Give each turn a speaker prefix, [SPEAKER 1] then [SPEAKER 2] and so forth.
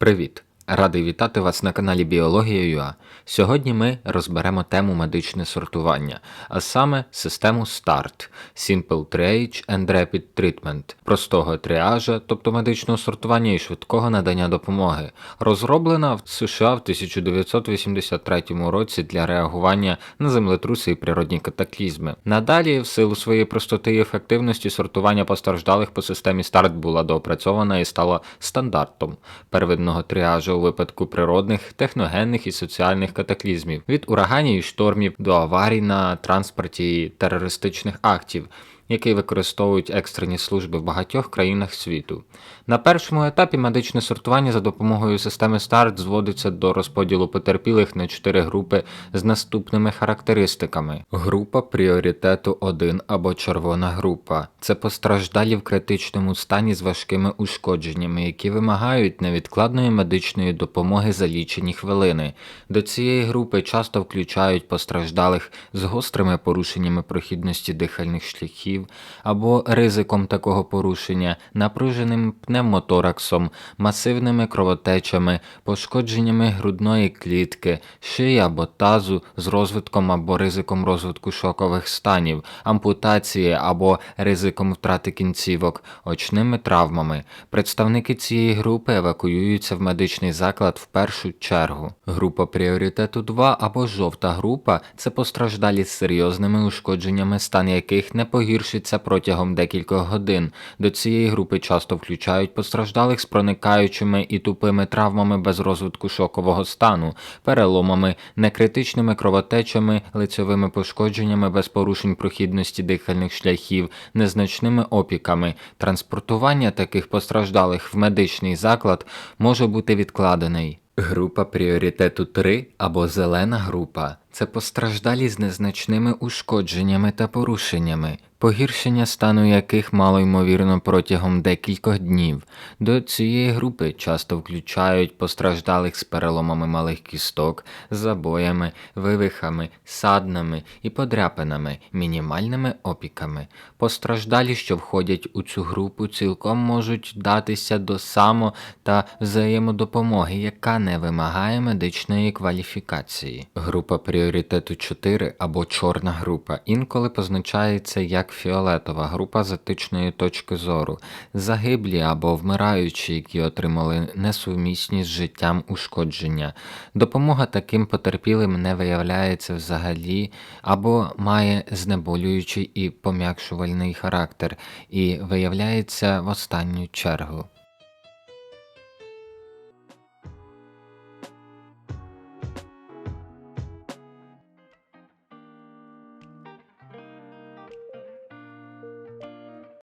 [SPEAKER 1] Привіт! Радий вітати вас на каналі Біологія.ua. Сьогодні ми розберемо тему медичне сортування, а саме систему START – Simple Triage and Rapid Treatment – простого тріажа, тобто медичного сортування і швидкого надання допомоги, розроблена в США в 1983 році для реагування на землетруси і природні катаклізми. Надалі, в силу своєї простоти і ефективності, сортування постраждалих по системі START була доопрацьована і стала стандартом первинного тріажу випадку природних, техногенних і соціальних катаклізмів, від ураганів і штормів до аварій на транспорті і терористичних актів, який використовують екстрені служби в багатьох країнах світу. На першому етапі медичне сортування за допомогою системи START зводиться до розподілу потерпілих на чотири групи з наступними характеристиками: група пріоритету 1 або червона група це постраждалі в критичному стані з важкими ушкодженнями, які вимагають невідкладної медичної допомоги за лічені хвилини. До цієї групи часто включають постраждалих з гострими порушеннями прохідності дихальних шляхів або ризиком такого порушення, напруженим пневмотораксом, масивними кровотечами, пошкодженнями грудної клітки, шиї або тазу з розвитком або ризиком розвитку шокових станів, ампутації або ризиком втрати кінцівок, очними травмами. Представники цієї групи евакуюються в медичний заклад в першу чергу. Група пріоритету 2 або жовта група це постраждалі з серйозними ушкодженнями, стан яких не погіршиться протягом декількох годин. До цієї групи часто включають постраждалих з проникаючими і тупими травмами без розвитку шокового стану, переломами, некритичними кровотечами, лицьовими пошкодженнями без порушень прохідності дихальних шляхів, незначними опіками. Транспортування таких постраждалих в медичний заклад може бути відкладений. Група пріоритету 3 або зелена група це постраждалі з незначними ушкодженнями та порушеннями, погіршення стану яких мало ймовірно протягом декількох днів. До цієї групи часто включають постраждалих з переломами малих кісток, забоями, вивихами, саднами і подряпинами, мінімальними опіками. Постраждалі, що входять у цю групу, цілком можуть датися до само та взаємодопомоги, яка не вимагає медичної кваліфікації. Група пріоритету 4 або чорна група інколи позначається як фіолетова група з етичної точки зору, загиблі або вмираючі, які отримали несумісні з життям ушкодження. Допомога таким потерпілим не виявляється взагалі або має знеболюючий і пом'якшувальний характер і виявляється в останню чергу.